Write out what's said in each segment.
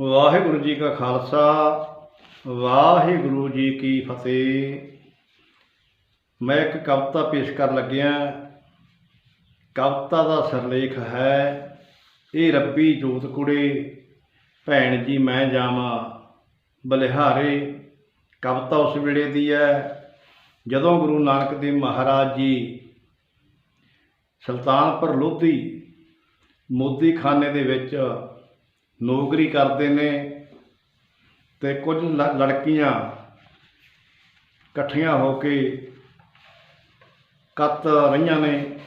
ਵਾਹਿਗੁਰੂ ਜੀ ਕਾ ਖਾਲਸਾ, ਵਾਹਿਗੁਰੂ ਜੀ ਕੀ ਫਤਿਹ। ਮੈਂ ਇੱਕ ਕਵਿਤਾ ਪੇਸ਼ ਕਰਨ ਲੱਗਿਆ। ਕਵਿਤਾ ਦਾ ਸਿਰਲੇਖ ਹੈ, ਇਹ ਰੱਬੀ ਜੋਤ ਕੁੜੇ, ਭੈਣ ਜੀ ਮੈਂ ਜਾਵਾਂ, ਬਲਿਹਾਰੇ। ਕਵਿਤਾ ਉਸ ਵੇਲੇ ਦੀ ਹੈ, ਜਦੋਂ ਗੁਰੂ ਨਾਨਕ ਦੇਵ ਮਹਾਰਾਜ ਜੀ ਸੁਲਤਾਨਪੁਰ ਲੋਧੀ ਮੋਦੀਖਾਨੇ ਦੇ ਵਿੱਚ ਨੌਕਰੀ ਕਰਦੇ ਨੇ ਤੇ ਕੁਝ ਲ- ਲੜਕੀਆਂ ਇਕੱਠੀਆਂ ਹੋ ਕੇ ਕੱਤ ਰਹੀਆਂ ਨੇ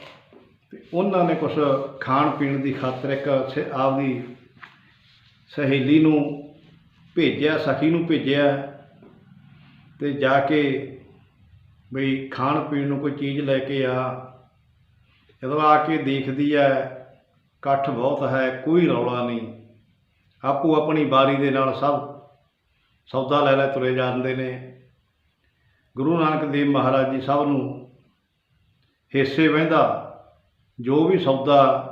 ਤੇ ਉਹਨਾਂ ਨੇ ਕੁਝ ਖਾਣ ਪੀਣ ਦੀ ਖਾਤਰ ਇੱਕ ਸ- ਆਪਦੀ ਸਹੇਲੀ ਨੂੰ ਭੇਜਿਆ, ਸਖੀ ਨੂੰ ਭੇਜਿਆ ਤੇ ਜਾ ਕੇ ਬਈ ਖਾਣ ਪੀਣ ਨੂੰ ਕੋਈ ਚੀਜ਼ ਲੈ ਕੇ ਆ। ਜਦੋਂ ਆ ਕੇ ਦੇਖਦੀ ਹੈ, ਇਕੱਠ ਬਹੁਤ ਹੈ, ਕੋਈ ਰੌਲਾ ਨਹੀਂ। ਆਪੋ ਆਪਣੀ ਬਾਰੀ ਦੇ ਨਾਲ ਸਭ ਸੌਦਾ ਲੈ ਲੈ ਤੁਰੇ ਜਾਂਦੇ ਨੇ। ਗੁਰੂ ਨਾਨਕ ਦੇਵ ਮਹਾਰਾਜ ਜੀ ਸਭ ਨੂੰ ਹਿੱਸੇ ਵਹਿੰਦਾ, ਜੋ ਵੀ ਸੌਦਾ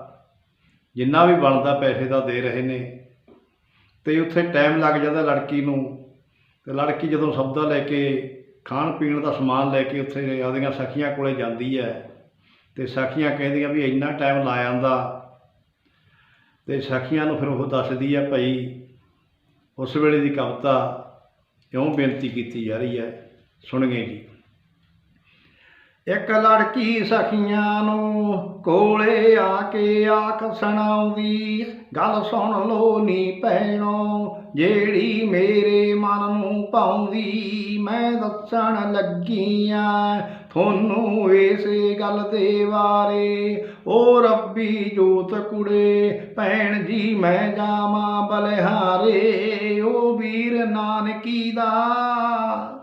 ਜਿੰਨਾ ਵੀ ਬਣਦਾ ਪੈਸੇ ਦਾ ਦੇ ਰਹੇ ਨੇ। ਤੇ ਉੱਥੇ ਟਾਈਮ ਲੱਗ ਜਾਂਦਾ ਲੜਕੀ ਨੂੰ, ਤੇ ਲੜਕੀ ਜਦੋਂ ਸੌਦਾ ਲੈ ਕੇ, ਖਾਣ ਪੀਣ ਦਾ ਸਮਾਨ ਲੈ ਕੇ ਉੱਥੇ ਆਪਦੀਆਂ ਸਖੀਆਂ ਕੋਲੇ ਜਾਂਦੀ ਹੈ, ਤੇ ਸਖੀਆਂ ਕਹਿੰਦੀਆਂ ਵੀ ਇੰਨਾ ਟਾਈਮ ਲਾ ਜਾਂਦਾ ਤੇ ਸਾਖੀਆਂ ਨੂੰ ਫਿਰ ਉਹ ਦੱਸਦੀ ਹੈ ਭਾਈ ਉਸ ਵੇਲੇ ਦੀ ਕਵਿਤਾ ਇਉਂ ਬੇਨਤੀ ਕੀਤੀ ਜਾ ਰਹੀ ਹੈ, ਸੁਣਗੇ ਜੀ। ਇੱਕ ਲੜਕੀ ਸਖੀਆਂ ਨੂੰ ਕੋਲੇ ਆ ਕੇ ਆਖ ਸੁਣਾਉਂਦੀ ਗੱਲ ਸੁਣ ਲੋ ਨੀ ਭੈਣੋ, ਜਿਹੜੀ ਮੇਰੇ ਮਨ ਨੂੰ ਪਾਉਂਦੀ, ਮੈਂ ਦੱਸਣ ਲੱਗੀ ਆ। ਤੁਹਾਨੂੰ ਇਸੇ ਗੱਲ ਦੇ ਬਾਰੇ, ਓ ਰੱਬੀ ਜੋਤ ਕੁੜੇ, ਭੈਣ ਜੀ ਮੈਂ ਜਾਵਾਂ ਬਲਿਹਾਰੇ, ਓ ਵੀਰ ਨਾਨਕੀ ਦਾ।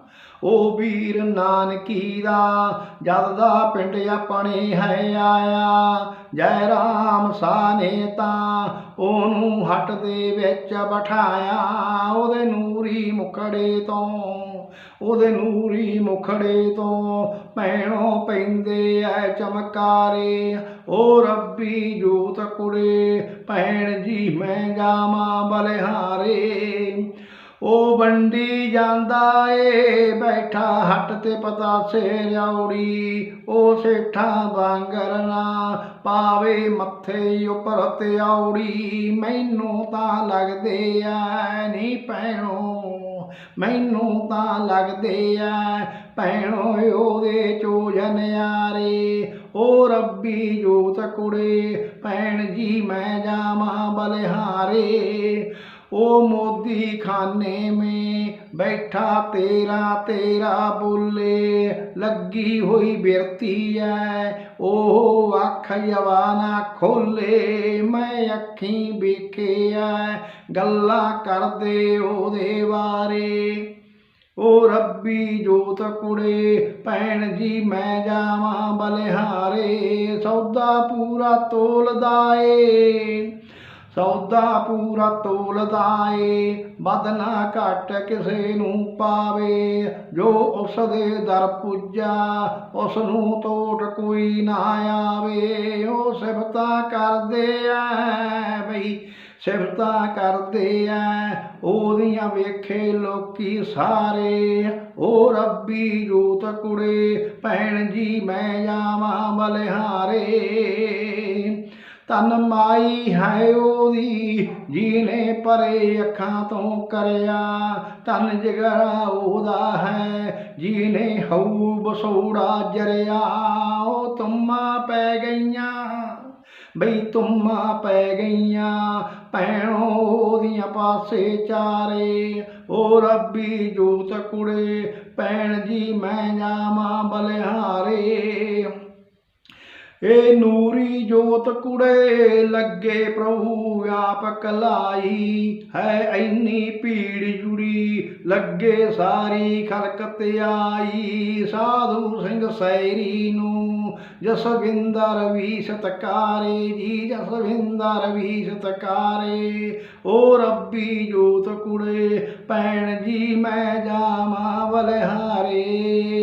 ਉਹ ਵੀਰ ਨਾਨਕੀ ਦਾ, ਜਦ ਦਾ ਪਿੰਡ ਆਪਣੇ ਹੈ ਆਇਆ, ਜੈ ਰਾਮ ਸਾਨੇ ਤਾਂ ਉਹਨੂੰ ਹੱਟ ਦੇ ਵਿੱਚ ਬਿਠਾਇਆ, ਉਹਦੇ ਨੂਰੀ ਮੁਖੜੇ ਤੋਂ, ਉਹਦੇ ਨੂਰੀ ਮੁਖੜੇ ਤੋਂ ਭੈਣੋਂ ਪੈਂਦੇ ਐ ਚਮਕਾਰੇ, ਓ ਰੱਬੀ ਜੋਤ ਕੁੜੇ, ਭੈਣ ਜੀ ਮੈਂ ਜਾਵਾਂ ਬਲਿਹਾਰੇ। ਉਹ ਵੰਡੀ ਜਾਂਦਾ ਏ, ਬੈਠਾ ਹੱਟ ਤੇ ਪਤਾ ਸੇ ਔੜੀ। ਉਹ ਸੇਠਾ ਵਾਂਗਰਨਾ ਪਾਵੇ ਮੱਥੇ ਉੱਪਰ ਤੇ ਔੜੀ। ਮੈਨੂੰ ਤਾਂ ਲੱਗਦੇ ਐ ਨਹੀਂ ਭੈਣੋ, ਮੈਨੂੰ ਤਾਂ ਲੱਗਦੇ ਐ, ਭੈਣੋ, ਉਹਦੇ ਚੋਜਨ ਯਾਰੇ। ਓ ਰੱਬੀ ਜੋਤ ਕੁੜੇ, ਭੈਣ ਜੀ ਮੈਂ ਜਾਵਾਂ ਬਲਿਹਾਰੇ। ਉਹ ਮੋਦੀ ਖਾਨੇ ਮੇ, ਬੈਠਾ ਤੇਰਾ ਤੇਰਾ ਬੋਲੇ, ਲੱਗੀ ਹੋਈ ਬਿਰਤੀ ਐ ਉਹ ਅੱਖ ਜਵਾਨਾ ਖੋਲੇ, ਮੈਂ ਅੱਖੀਂ ਵੇਖਿਆ ਗੱਲਾਂ ਕਰਦੇ ਉਹਦੇ ਬਾਰੇ। ਓ ਰੱਬੀ ਜੋਤ ਕੁੜੇ, ਭੈਣ ਜੀ ਮੈਂ ਜਾਵਾਂ ਬਲਿਹਾਰੇ, ਸੌਦਾ ਪੂਰਾ ਤੋਲਦਾ ਏ। ਸੌਦਾ ਪੂਰਾ ਤੋਲਦਾ ਏ ਬਦਨਾ ਘਟ ਕਿਸੇ ਨੂੰ ਪਾਵੇ। ਜੋ ਉਸ ਦੇ ਦਰ ਪੁੱਜਾ ਉਸ ਨੂੰ ਤੋਟ ਕੋਈ ਨਾ ਆਵੇ। ਉਹ ਸਿਫਤਾ ਕਰਦੇ ਐ ਬਈ, ਸਿਫਤਾ ਕਰਦੇ ਐ। ਉਹਦੀਆਂ ਵੇਖੇ ਲੋਕੀ ਸਾਰੇ, ਓ ਰੱਬੀ ਜੋਤ ਕੁੜੇ, ਭੈਣ ਜੀ ਮੈਂ ਜਾਵਾਂ ਬਲਿਹਾਰੇ। ਤਨ ਮਾਈ ਹੈ ਉਹਦੀ, ਜੀਨੇ ਪਰੇ ਅੱਖਾਂ ਤੋਂ ਕਰਿਆ। ਤਨ ਜਿਗਰਾ ਉਹਦਾ ਹੈ, ਜੀਨੇ ਹਉ ਬਸੋੜਾ ਜਰਿਆ। ਉਹ ਤੁਮਾਂ ਪੈ ਗਈਆਂ, ਬਈ ਤੁਮਾਂ ਪੈ ਗਈਆਂ। ਭੈਣੋ ਉਹਦੀਆਂ ਪਾਸੇ ਚਾਰੇ, ਓ ਰੱਬੀ ਜੋਤ ਕੁੜੇ, ਭੈਣ ਜੀ ਮੈਂ ਜਾਵਾਂ ਬਲਿਹਾਰੇ। ਏ ਨੂਰੀ ਜੋਤ ਕੁੜੇ ਲੱਗੇ ਪ੍ਰਭੂ ਆਪ ਕਲਾਈ। ਹੈ ਐਨੀ ਭੀੜ ਜੁੜੀ, ਲੱਗੇ ਸਾਰੀ ਖਲਕਤ ਆਈ। ਸਾਧੂ ਸਿੰਘ ਸੈਰੀ ਨੂੰ ਜਸਵਿੰਦਰ ਵੀ ਸਤਕਾਰੇ ਜੀ ਜਸਵਿੰਦਰ ਵੀ ਸਤਕਾਰੇ। ਓ ਰੱਬੀ ਜੋਤ ਕੁੜੇ, ਭੈਣ ਜੀ ਮੈਂ ਜਾਵਾਂ ਬਲਿਹਾਰੇ।